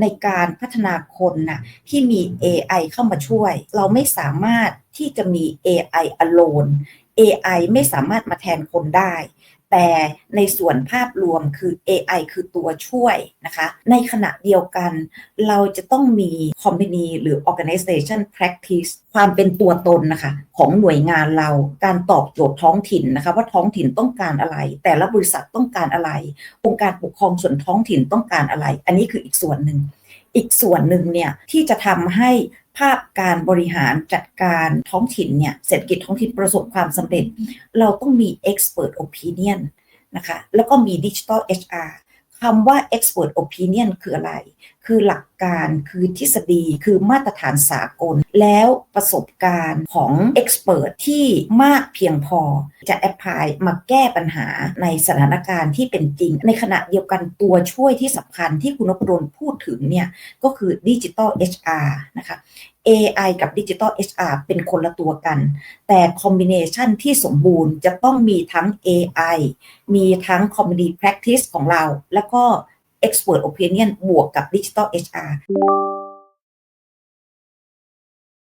ในการพัฒนาคนน่ะที่มี AI เข้ามาช่วย เราไม่สามารถที่จะมี AI alone AI ไม่สามารถมาแทนคนได้ แต่ในส่วนภาพรวมคือ AI คือตัวช่วยนะคะ ในขณะเดียวกัน เราจะต้องมี company หรือ organization practice ความเป็นตัวตนนะคะ ของหน่วยงานเราการตอบโจทย์ท้องถิ่นนะคะว่าท้องถิ่นต้องการอะไร แต่ละบริษัทต้องการอะไรองค์การปกครองส่วนท้องถิ่นต้องการอะไร อันนี้คืออีกส่วนหนึ่ง อีกส่วนหนึ่งเนี่ยที่จะทำให้ภาพการบริหารจัดการท้องถิ่นเนี่ยเศรษฐกิจท้องถิ่นประสบความสำเร็จ เราต้องมี expert opinion นะคะแล้วก็มี digital HR คำว่า expert opinion คืออะไร คือหลักการคือทฤษฎีคือมาตรฐานสากล แล้วประสบการณ์ของ expert ที่มากเพียงพอ จะ apply มาแก้ปัญหาในสถานการณ์ที่เป็นจริง ในขณะเดียวกันตัวช่วยที่สำคัญที่คุณนพดลพูดถึงเนี่ย ก็คือ digital HR นะคะ AI กับ Digital HR เป็นคนละตัวกัน แต่คอมบิเนชันที่สมบูรณ์จะต้องมีทั้ง AI มีทั้ง Comedy Practice ของเรา แล้วก็ Expert Opinion บวกกับ Digital HR